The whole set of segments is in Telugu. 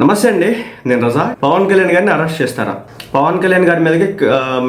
నమస్తే అండి నేను రజా. పవన్ కళ్యాణ్ గారిని అరెస్ట్ చేస్తారా? పవన్ కళ్యాణ్ గారి మీదకి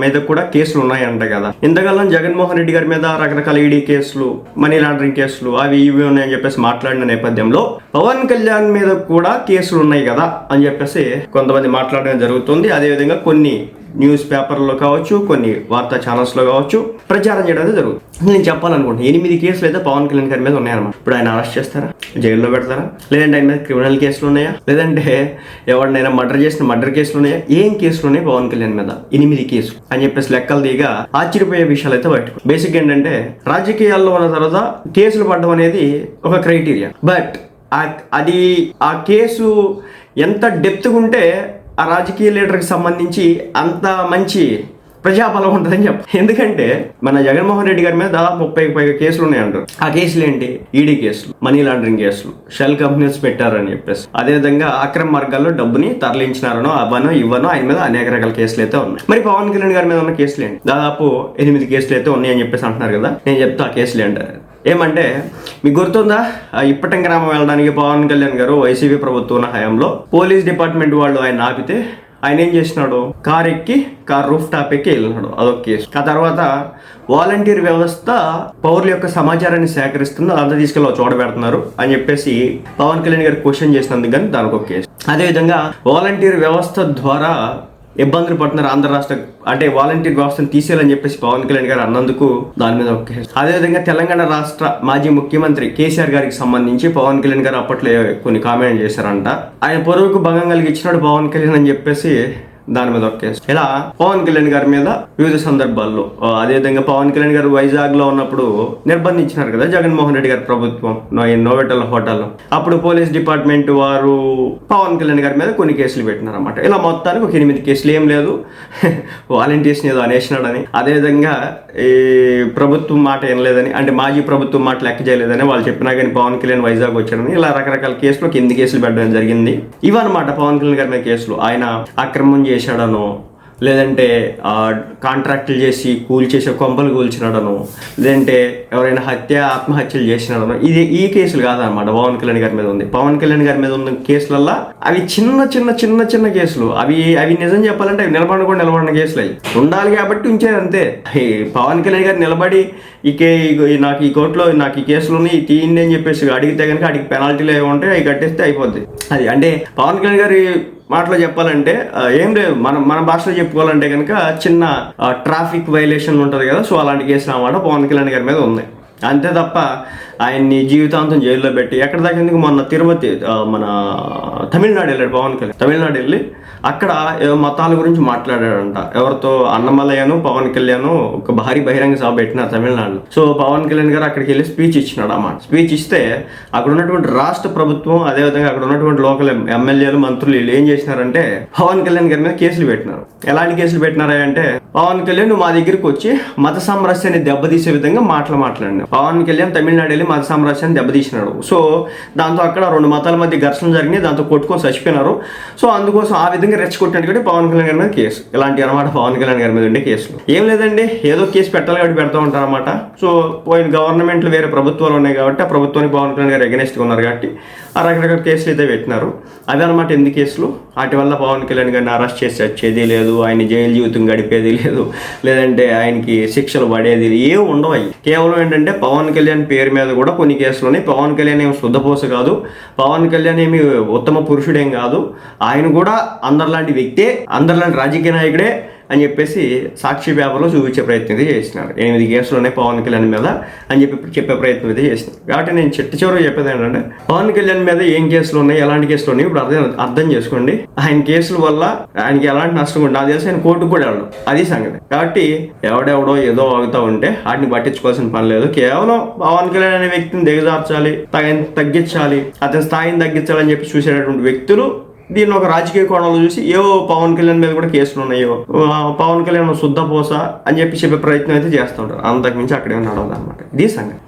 మీద కూడా కేసులు ఉన్నాయంట కదా. ఇంతకాలం జగన్మోహన్ రెడ్డి గారి మీద రకరకాల ఈడీ కేసులు మనీ లాండరింగ్ కేసులు అవి ఇవి ఉన్నాయని చెప్పేసి మాట్లాడిన నేపథ్యంలో పవన్ కళ్యాణ్ మీద కూడా కేసులు ఉన్నాయి కదా అని చెప్పేసి కొంతమంది మాట్లాడడం జరుగుతుంది. అదేవిధంగా కొన్ని న్యూస్ పేపర్లో కావచ్చు కొన్ని వార్తా ఛానల్స్లో కావచ్చు ప్రచారం చేయడం అనేది జరుగుతుంది. నేను చెప్పాలనుకుంటున్నాను ఎనిమిది కేసులు అయితే పవన్ కళ్యాణ్ గారి మీద ఉన్నాయన్నమాట. ఇప్పుడు ఆయన అరెస్ట్ చేస్తారా? జైల్లో పెడతారా? లేదంటే ఆయన మీద క్రిమినల్ కేసులు ఉన్నాయా? లేదంటే ఎవరినైనా మర్డర్ చేసిన మర్డర్ కేసులు ఉన్నాయా? ఏం కేసులు ఉన్నాయి పవన్ కళ్యాణ్ మీద? ఎనిమిది కేసులు. అని చెప్పేసి లెక్కలు దిగా ఆశ్చర్యపోయే విషయాలు అయితే బయటకు బేసిక్ ఏంటంటే రాజకీయాల్లో ఉన్న తర్వాత కేసులు పడడం అనేది ఒక క్రైటీరియా బట్ అది ఆ కేసు ఎంత డెప్త్గా ఉంటే ఆ రాజకీయ లీడర్కి సంబంధించి అంత మంచి ప్రజాబలం ఉంటుందని చెప్ప ఎందుకంటే మన జగన్మోహన్ రెడ్డి గారి మీద దాదాపు ముప్పై పైగా కేసులు ఉన్నాయంటారు ఆ కేసులు ఏంటి? ఈడీ కేసులు మనీ లాండరింగ్ కేసులు షెల్ కంపెనీస్ పెట్టారని చెప్పేసి. అదేవిధంగా అక్రమ మార్గాల్లో డబ్బుని తరలించినారనో అవనో ఇవ్వనో ఆయన మీద అనేక రకాల కేసులు అయితే ఉన్నాయి. మరి పవన్ కళ్యాణ్ గారి మీద ఉన్న కేసులు ఏంటి? దాదాపు ఎనిమిది కేసులు అయితే ఉన్నాయని చెప్పేసి అంటున్నారు కదా. నేను చెప్తా ఆ కేసులు ఏంటారు ఏమంటే మీకు గుర్తుందా? ఇప్పటం గ్రామం వెళ్ళడానికి పవన్ కళ్యాణ్ గారు వైసీపీ ప్రభుత్వం హయాంలో పోలీస్ డిపార్ట్మెంట్ వాళ్ళు ఆయన ఆపితే ఆయన ఏం చేసినాడు? కార్ ఎక్కి కార్ రూఫ్ టాప్ ఎక్కి వెళ్ళినాడు. అదొక కేసు. ఆ తర్వాత వాలంటీర్ వ్యవస్థ పౌరుల యొక్క సమాచారాన్ని సేకరిస్తుంది అదంతా తీసుకెళ్ళి చోట పెడుతున్నారు అని చెప్పేసి పవన్ కళ్యాణ్ గారు క్వశ్చన్ చేసినందుకు కానీ దానికి ఒక కేసు. అదేవిధంగా వాలంటీర్ వ్యవస్థ ద్వారా ఇబ్బందులు పడుతున్నారు ఆంధ్ర రాష్ట్ర అంటే వాలంటీర్ వ్యవస్థను తీసేయాలని చెప్పేసి పవన్ కళ్యాణ్ గారు అన్నందుకు దాని మీద ఒక అదేవిధంగా తెలంగాణ రాష్ట్ర మాజీ ముఖ్యమంత్రి కేసీఆర్ గారికి సంబంధించి పవన్ కళ్యాణ్ గారు అప్పట్లో కొన్ని కామెంట్ చేశారంట. ఆయన పొరుగుకు భంగం కలిగించినాడు పవన్ కళ్యాణ్ అని చెప్పేసి దాని మీద ఒక కేసు ఇలా పవన్ కళ్యాణ్ గారి మీద వివిధ సందర్భాల్లో అదే అదేవిధంగా పవన్ కళ్యాణ్ గారు వైజాగ్లో ఉన్నప్పుడు నిర్బంధించినారు కదా జగన్మోహన్ రెడ్డి గారి ప్రభుత్వం ఈ నోవెటల్ హోటల్లో. అప్పుడు పోలీస్ డిపార్ట్మెంట్ వారు పవన్ కళ్యాణ్ గారి మీద కొన్ని కేసులు పెట్టినారన్నమాట. ఇలా మొత్తానికి ఒక ఎనిమిది కేసులు ఏం లేదు. వాలంటీర్స్ని ఏదో అనేసినాడని. అదేవిధంగా ఈ ప్రభుత్వం మాట వినలేదని అంటే మాజీ ప్రభుత్వం మాట లెక్క చేయలేదని వాళ్ళు చెప్పినా కానీ పవన్ కళ్యాణ్ వైజాగ్ వచ్చారని ఇలా రకరకాల కేసులు ఒక ఎనిమిది కేసులు పెట్టడం జరిగింది. ఇవన్నమాట పవన్ కళ్యాణ్ గారి మీద కేసులు. ఆయన అక్రమం చేశాడనో లేదంటే కాంట్రాక్టులు చేసి కూల్ చేసే కొంపలు కూల్చినాడను లేదంటే ఎవరైనా హత్య ఆత్మహత్యలు చేసినాడను ఇది ఈ కేసులు కాదనమాట పవన్ కళ్యాణ్ గారి మీద ఉంది. పవన్ కళ్యాణ్ గారి మీద ఉన్న కేసులల్లా అవి చిన్న చిన్న చిన్న చిన్న కేసులు. అవి అవి నిజం చెప్పాలంటే అవి నిలబడిన కూడా నిలబడిన కేసులు. అవి ఉండాలి కాబట్టి ఉంచేది అంతే. పవన్ కళ్యాణ్ గారు నిలబడి ఇకే ఈ నాకు ఈ కోర్టులో నాకు ఈ కేసులు ఉన్నాయి తీయండి అని చెప్పేసి అడిగితే కనుక అడిగి పెనాల్టీలు ఏమి ఉంటాయి అవి కట్టేస్తే అయిపోద్ది. అది అంటే పవన్ కళ్యాణ్ గారి మాటలో చెప్పాలంటే ఏం లేదు. మనం మన భాషలో చెప్పుకోవాలంటే కనుక చిన్న ట్రాఫిక్ వైలేషన్ ఉంటుంది కదా సో అలాంటి కేసులు అన్నమాట పవన్ కళ్యాణ్ గారి మీద ఉంది. అంతే తప్ప ఆయన్ని జీవితాంతం జైల్లో పెట్టి ఎక్కడ దాకా ఎందుకు మొన్న తిరుపతి మన తమిళనాడు వెళ్ళాడు పవన్ కళ్యాణ్. తమిళనాడు వెళ్ళి అక్కడ ఏదో మతాల గురించి మాట్లాడాడంట. ఎవరితో అన్నమలయను పవన్ కళ్యాణ్ ఒక భారీ బహిరంగ సభ పెట్టినారు తమిళనాడులో. సో పవన్ కళ్యాణ్ గారు అక్కడికి వెళ్ళి స్పీచ్ ఇచ్చినాడు అన్నమాట. స్పీచ్ ఇస్తే అక్కడ ఉన్నటువంటి రాష్ట్ర ప్రభుత్వం అదేవిధంగా అక్కడ ఉన్నటువంటి లోకల్ ఎమ్మెల్యేలు మంత్రులు వీళ్ళు ఏం చేసినారంటే పవన్ కళ్యాణ్ గారి మీద కేసులు పెట్టినారు. ఎలాంటి కేసులు పెట్టినారా అంటే పవన్ కళ్యాణ్ మా దగ్గరికి వచ్చి మత సామరస్యాన్ని దెబ్బతీసే విధంగా మాటలు మాట్లాడినావు. పవన్ కళ్యాణ్ తమిళనాడు వెళ్ళి మత సామ్రాజ్యాన్ని దెబ్బతీసినాడు. సో దాంతో అక్కడ రెండు మతాల మధ్య ఘర్షణ జరిగినాయి. దాంతో కొట్టుకొని చచ్చిపోయినారు. సో అందుకోసం ఆ విధంగా రెచ్చగొట్టినట్టు పవన్ కళ్యాణ్ గారి మీద కేసు ఇలాంటి అనమాట పవన్ కళ్యాణ్ గారి మీద ఉండే కేసులు. ఏం లేదండి ఏదో కేసు పెట్టాలి కాబట్టి పెడతా ఉంటారు అనమాట సో పోయిన గవర్నమెంట్లు వేరే ప్రభుత్వాలు ఉన్నాయి కాబట్టి ఆ ప్రభుత్వానికి పవన్ కళ్యాణ్ గారు against ఉన్నారు కాబట్టి ఆ రకరకాల కేసులు అయితే పెట్టినారు. అవి అనమాట ఎన్ని కేసులు? వాటి వల్ల పవన్ కళ్యాణ్ గారిని అరెస్ట్ చేసి వచ్చేది లేదు ఆయన జైలు జీవితం గడిపేది లేదు లేదంటే ఆయనకి శిక్షలు పడేది ఏమి ఉండవు అవి. కేవలం ఏంటంటే పవన్ కళ్యాణ్ పేరు మీద కూడా కొన్ని కేసులు ఉన్నాయి. పవన్ కళ్యాణ్ ఏమి శుద్ధపోస కాదు. పవన్ కళ్యాణ్ ఏమి ఉత్తమ పురుషుడేం కాదు. ఆయన కూడా అందరిలాంటి వ్యక్తే అందరిలాంటి రాజకీయ నాయకుడే. అని చెప్పేసి సాక్షి పేపర్లో చూపించే ప్రయత్నం అయితే చేసినారు. ఎనిమిది కేసులు ఉన్నాయి పవన్ కళ్యాణ్ మీద అని చెప్పి చెప్పే ప్రయత్నం అయితే చేసినారు. కాబట్టి నేను చిట్ట చివరి చెప్పేది ఏంటంటే పవన్ కళ్యాణ్ మీద ఏం కేసులు ఉన్నాయి ఎలాంటి కేసులు ఉన్నాయి ఇప్పుడు అర్థం అర్థం చేసుకోండి. ఆయన కేసుల వల్ల ఆయనకి ఎలాంటి నష్టం ఉంటుంది నాకు తెలిసి ఆయన కోర్టుకు కూడా వెళ్ళడం. అది సంగతి. కాబట్టి ఎవడెవడో ఏదో అవుతా ఉంటే వాటిని పట్టించుకోవాల్సిన పని లేదు. కేవలం పవన్ కళ్యాణ్ అనే వ్యక్తిని దిగజార్చాలి తగిన తగ్గించాలి అతని స్థాయిని తగ్గించాలని చెప్పి చూసేటటువంటి వ్యక్తులు దీన్ని ఒక రాజకీయ కోణంలో చూసి ఏవో పవన్ కళ్యాణ్ మీద కూడా కేసులు ఉన్నాయో. పవన్ కళ్యాణ్ శుద్ధ పోస అని చెప్పి చెప్పే ప్రయత్నం అయితే చేస్తుంటారు. అంతకుమించి అక్కడే నడవదు అనమాట ఇది సంగతి.